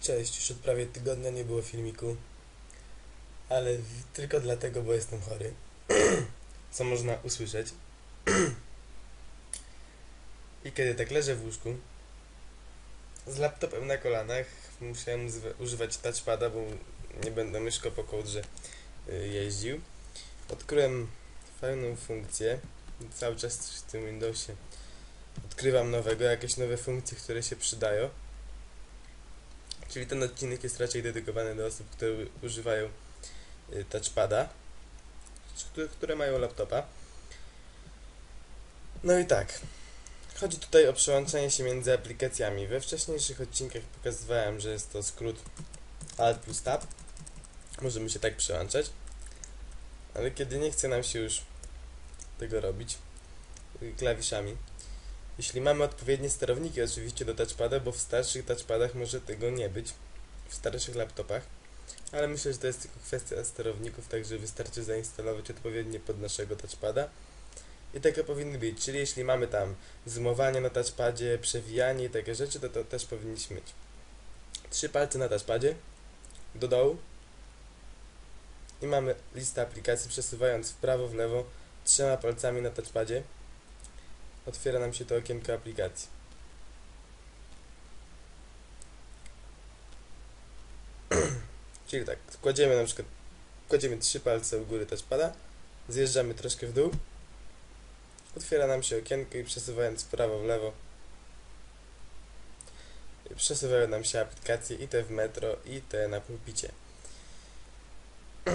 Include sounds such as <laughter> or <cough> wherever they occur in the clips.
Cześć, już od prawie tygodnia nie było filmiku, ale tylko dlatego, bo jestem chory. <clears throat> Co można usłyszeć. <clears throat> I kiedy tak leżę w łóżku, z laptopem na kolanach, musiałem używać touchpada, bo nie będę myszko po kołdrze y, jeździł. Odkryłem fajną funkcję. Cały czas w tym Windowsie odkrywam nowego, jakieś nowe funkcje, które się przydają. Czyli ten odcinek jest raczej dedykowany do osób, które używają y, touchpada, które mają laptopa. No i tak. Chodzi tutaj o przełączanie się między aplikacjami. We wcześniejszych odcinkach pokazywałem, że jest to skrót Alt plus Tab. Możemy się tak przełączać. Ale kiedy nie chce nam się już tego robić y, klawiszami, jeśli mamy odpowiednie sterowniki oczywiście do touchpada, bo w starszych touchpadach może tego nie być, w starszych laptopach, ale myślę, że to jest tylko kwestia sterowników, także wystarczy zainstalować odpowiednie pod naszego touchpada. I takie powinny być, czyli jeśli mamy tam zoomowanie na touchpadzie, przewijanie i takie rzeczy, to to też powinniśmy mieć. Trzy palce na touchpadzie, do dołu. I mamy listę aplikacji, przesuwając w prawo, w lewo, trzema palcami na touchpadzie otwiera nam się to okienko aplikacji. <clears throat> Czyli tak, kładziemy na przykład kładziemy trzy palce u góry touchpada, zjeżdżamy troszkę w dół, otwiera nam się okienko i przesuwając w prawo, w lewo przesuwają nam się aplikacje i te w metro i te na pulpicie.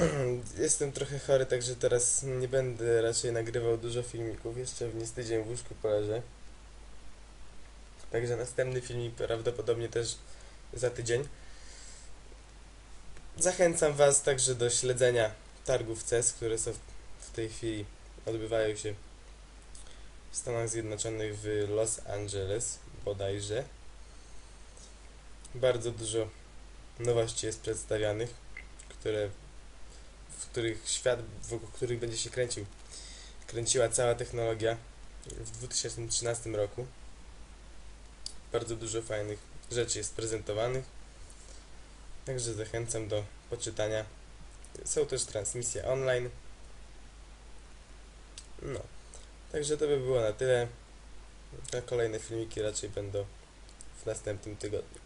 <clears throat> Jestem trochę chory, także teraz nie będę raczej nagrywał dużo filmików. Jeszcze w nie z tydzień w łóżku poleżę. Także następny filmik prawdopodobnie też za tydzień. Zachęcam Was także do śledzenia targów CES, które są w tej chwili odbywają się w Stanach Zjednoczonych w Los Angeles bodajże. Bardzo dużo nowości jest przedstawianych, które w których świat, wokół których będzie się kręcił, kręciła cała technologia w 2013 roku. Bardzo dużo fajnych rzeczy jest prezentowanych, także zachęcam do poczytania. Są też transmisje online. No, także to by było na tyle. A kolejne filmiki raczej będą w następnym tygodniu.